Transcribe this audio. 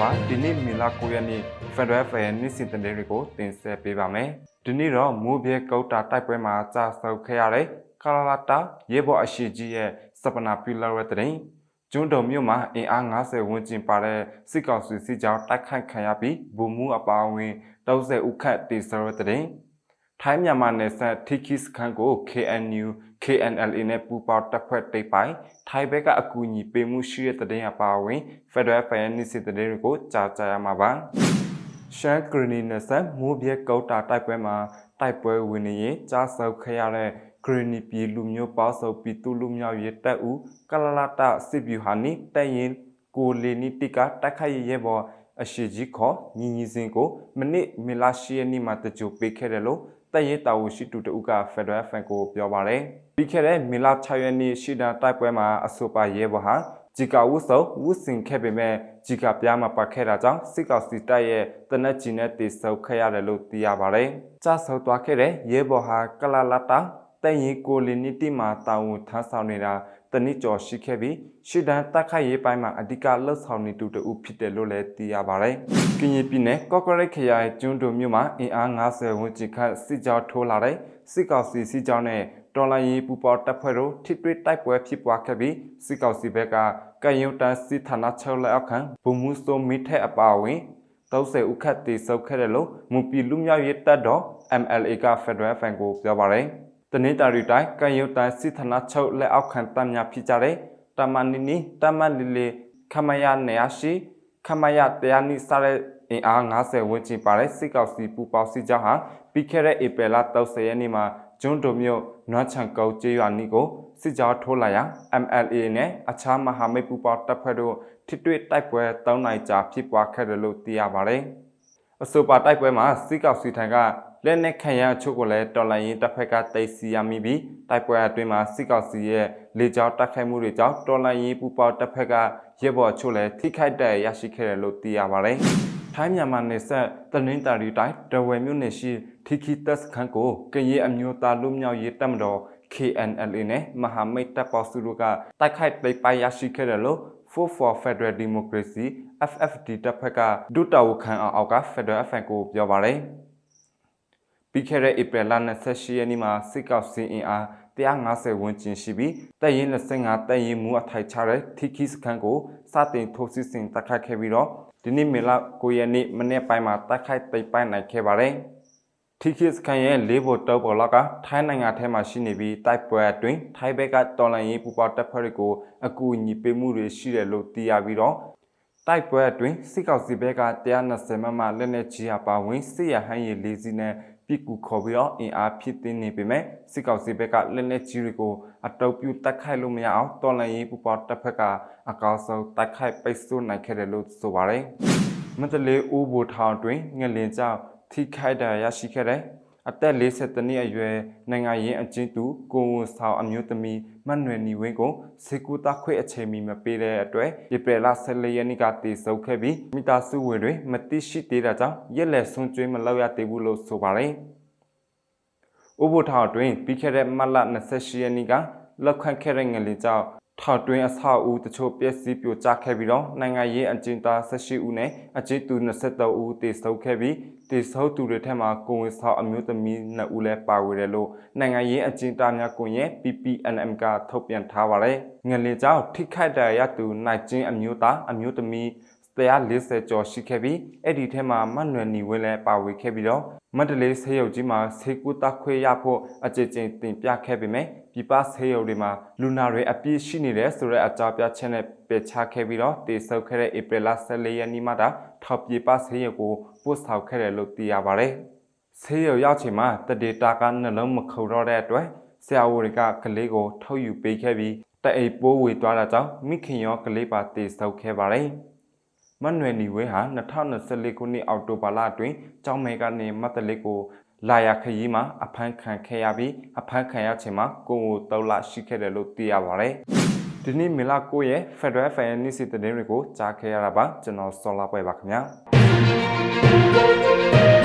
ပါဒီနေ့မီလာ9ရက်နေ့ Federal Fair နေ့စဉ်သတင်းတွေကိုတင်ဆက်ပေးပါမယ်ဒီနေ့တော့မိုးပြဲကုတ်တာတိုက်ပွဲမှာကြာဆုပ်ခဲ့ရတဲ့ကာလာတာရေဘော်အရှိကြီးရဲ့စပနာပီလာရဲ့တဲ့ကျွန်းတုံမြို့မှာအင်အား90ဝန်းကျင်ပါတဲ့စစ်ကောင်စီစစ်ကြောင်းတိုက်ခိုက်ခံရပြီးဘူမူအပါအဝင်30ဦးခန့်တေဆောတဲ့တဲ့ ထိုင်းမြန်မာနယ်စပ်ထိခိစခန်းကို KNU KNLA နဲ့ပူးပေါင်းတပ်ဖွဲ့တိတ်ပိုင်ထိုင်းဘက်ကအကူအညီပေးမှုရှိတဲ့တဲ့င်းအပါအဝင် Federal Fair နေ့စဉ်တဲ့င်းတွေကိုကြားကြရမှာပါရှမ်းဂရနီနယ်စပ်မိုးပြဲကုတ်တာတိုက်ပွဲမှာတိုက်ပွဲဝင်နေရင်ကြားဆုပ်ခဲ့ရတဲ့ဂရနီပြည်လူမျိုးပေါစုပ်ပြည်သူလူမျိုးရဲတပ်ဦးကလလာတာစစ်ဗျူဟာနိတိုက်ရင်ကိုလီနီတီကတိုက်ခိုက်ရဲဘော်အရှိကြီးခေါ်ညီညီစင်ကိုမနစ်မီလာရှိယနီမှာတကြိုပေးခဲ့တယ်လို့ တပ်ရဲတာဝန်ရှိသူတဦးက Federal Fan ကိုပြောပါတယ်ပြီးခဲ့တဲ့မီလာ6ရက်နေ့ရှိတာတိုက်ပွဲမှာအဆိုပါရဲဘော်ဟာဂျီကာဝုဆုပ်ဝုစင်ခဲ့ပေမဲ့ဂျီကာပြားမှာပတ်ခဲ့တာကြောင့်စစ်ကောင်စီတပ်ရဲ့တနက်ကြီးနဲ့တေဆုပ်ခဲ့ရတယ်လို့သိရပါတယ်။ကြာဆုပ်သွားခဲ့တဲ့ရဲဘော်ဟာကလာလာတာ တဲ့ရင်ကိုလီနီတီမှာတာဝန်ထမ်းဆောင်နေတာတနစ်ကျော်ရှိခဲ့ပြီးရှီဒန်တက်ခိုက်ရေးပိုင်းမှာအဓိကလှုပ်ဆောင်နေသူတဦးဖြစ်တယ်လို့လည်းသိရပါတယ်။ကင်းရီပြည်နယ်ကော့ကရိတ်ခရိုင်ကျွန်းတို့မြို့မှာအင်အား90ဝန်းကျင်ခန့်စစ်ကြောထိုးလာတဲ့စစ်ကောင်စီစစ်ကြောနဲ့တော်လိုင်းရေးပူပေါတပ်ဖွဲ့တို့ထိတွေ့တိုက်ပွဲဖြစ်ပွားခဲ့ပြီးစစ်ကောင်စီဘက်ကကယုတ်တန်စစ်ဌာနချုပ်လက်အောက်ခံဘုံမှုစိုးမိထက်အပါအဝင်30ဦးခတ်တေဆုပ်ခဲ့တယ်လို့မူပီလူမျိုးရေးတပ်တော် MLA က Federal Fan ကိုပြောပါတယ်။ တနင်္သာရီတိုင်းကယုတ်တန်စစ်ဌာနချုပ်လက်အောက်ခံတပ်များဖြစ်ကြတဲ့တမန်နီနီတမန်လီလီခမယနေရရှိခမယတရားနိစားတဲ့အင်အား90ဝန်းကျင်ပါတဲ့စစ်ကောင်စီပူပေါစစ်ကြောင်းဟာပြီးခဲ့တဲ့ဧပြီလ30ရက်နေ့မှာကျွန်းတို့မြို့နွမ်းချန်ကုတ်ကျေးရွာနီကိုစစ်ကြောင်းထိုးလာရာ MLA နဲ့အခြားမဟာမိတ်ပူပေါတပ်ဖွဲ့တို့ထိတွေ့တိုက်ပွဲ၃နိုင်ကြာဖြစ်ပွားခဲ့တယ်လို့သိရပါတယ်။အဆိုပါတိုက်ပွဲမှာစစ်ကောင်စီထံက လက်နက်ခံရအချို့ကိုလည်းတော်လိုင်းရင်တပ်ဖက်ကတိတ်စီရမိပြီးတိုက်ပွဲအတွင်းမှာစစ်ကောင်စီရဲ့လေကြောင်းတိုက်ခိုက်မှုတွေကြောင့်တော်လိုင်းရင်ပူပေါတပ်ဖက်ကရဲဘော်အချို့လည်းထိခိုက်တဲ့ရရှိခဲ့တယ်လို့သိရပါတယ်။ထိုင်းမြန်မာနယ်စပ်တနင်္သာရီတိုင်းဒဝယ်မြို့နယ်ရှိထီခီတက်စခန်းကိုကရင်အမျိုးသားလူမျိုးရေးတပ်မတော် KNLA နဲ့မဟာမိတ်တပ်ပေါစုတို့ကတိုက်ခိုက်ပိတ်ပိုင်ရရှိခဲ့တယ်လို့ For for Federal Democracy FFD တပ်ဖက်ကဒုတာဝခံအောင်အောက်က Federal FN ကိုပြောပါတယ် ပြီးခဲ့တဲ့ဧပြီလ28ရက်နေ့မှာစစ်ကောက်စင်အင်အား150ဝန်းကျင်ရှိပြီးတပ်ရင်း25တပ်ရင်းမူအထိုက်ချတဲ့ထီခီစခန်းကိုစတင်ထိုးစစ်ဆင်တိုက်ခိုက်ခဲ့ပြီးတော့ဒီနေ့မေလ9ရက်နေ့မနေ့ပိုင်းမှာတိုက်ခိုက်သိမ်းပိုက်နိုင်ခဲ့ပါတယ်။ထီခီစခန်းရဲ့လေးဘုတ်တောက်ပေါ်လောက်ကထိုင်းနိုင်ငံထဲမှာရှိနေပြီးတိုက်ပွဲအတွင်းထိုင်းဘက်ကတော်လန်ရေးပူပေါတပ်ဖွဲ့တွေကိုအကူအညီပေးမှုတွေရှိတယ်လို့သိရပြီးတော့တိုက်ပွဲအတွင်းစစ်ကောင်စီဘက်က120မမလက်နက်ကြီးအပါဝင်စစ်ရဟန်းရည်လေးစီးနဲ့ ပြစ်ကူခေါ်ပြီးတော့အင်အားဖြစ်သိနေပေမဲ့စစ်ကောင်စီဘက်ကလက်နက်ကြီးတွေကိုအတုပ်ပြတက်ခိုက်လို့မရအောင်တော်လန်ရေးပူပေါတပ်ဖက်ကအကောင်းဆုံးတက်ခိုက်ပိတ်ဆို့နိုင်ခဲ့တယ်လို့ဆိုပါတယ်။မန္တလေးဦးဘူထောင်တွင်ငလင်ကြောင့်ထိခိုက်ဒဏ်ရာရရှိခဲ့တဲ့အသက်50နှစ်အရွယ်နိုင်ငံရေးအကျဉ်းသူကိုဝန်ဆောင်အမျိုးသမီး မတ်နွယ်နီဝင်းကိုစေကူတာခွေအချိန်မီမပေးတဲ့အတွက်ဧပြီလ14ရက်နေ့ကတည်ဆုံခဲ့ပြီးမိသားစုဝင်တွေမတိရှိသေးတာကြောင့်ရက်လက်ဆွန့်ကျွေးမလောက်ရသေးဘူးလို့ဆိုပါတယ်။ဥပ္ပထောင်တွင်ပြီးခဲ့တဲ့မတ်လ28ရက်နေ့ကလောက်ခန့်ခဲ့တဲ့ငလင်ကြောင့်ထောက်တွင်းအဆောက်အဦတချို့ပျက်စီးပြိုကျခဲ့ပြီးတော့နိုင်ငံရေးအကျဉ်းသား18ဦးနဲ့အကျဉ်းသူ23ဦးတေဆုံးခဲ့ပြီး တေဆုံးသူတွေထက်မှာကိုဝင်ဆောက်အမျိုးသမီး2ဦးလည်းပါဝင်တယ်လို့နိုင်ငံရေးအကျဉ်းသားများကွန်ရက် PPNM ကထုတ်ပြန်ထားပါတယ်။ငလင်ကြောင့်ထိခိုက်ဒဏ်ရာရသူနိုင်ကျင်းအမျိုးသားအမျိုးသမီး 140ကျော်ရှိခဲ့ပြီးအဲ့ဒီထဲမှာမတ်နွယ်နီဝင်းလည်းပါဝင်ခဲ့ပြီးတော့မန္တလေးဆေးရုံကြီးမှာဆေးကူတခွေရဖို့အကြိမ်ကြိမ်တင်ပြခဲ့ပေမဲ့ပြပဆေးရုံတွေမှာလူနာတွေအပြည့်ရှိနေတယ်ဆိုတဲ့အကြောင်းပြချက်နဲ့ပယ်ချခဲ့ပြီးတော့တေဆုပ်ခဲ့တဲ့ဧပြီလ14ရက်နေ့မှတာထောက်ပြပဆေးရုံကိုပို့ဆောင်ခဲ့တယ်လို့သိရပါတယ်။ဆေးရုံရောက်ချိန်မှာတဒေတာကနှလုံးမခုန်တော့တဲ့အတွက်ဆရာဝန်တွေကကလေးကိုထုတ်ယူပေးခဲ့ပြီးတအိပ်ပိုးဝေသွားတာကြောင့်မိခင်ရောကလေးပါတေဆုပ်ခဲ့ပါတယ်။ မတ်နွယ်နီဝဲဟာ2024ခုနှစ်အောက်တိုဘာလအတွင်းကျောင်းမဲကနေမတ်တလေးကိုလာရခရီးမှာအဖမ်းခံခဲ့ရပြီးအဖမ်းခံရချိန်မှာကိုကိုတောက်လရှိခဲ့တယ်လို့သိရပါတယ်။ဒီနေ့မီလာကိုရဲ့ Federal Finance သတင်းတွေကိုကြားခဲ့ရတာပါကျွန်တော်စောလာပွဲပါခင်ဗျာ။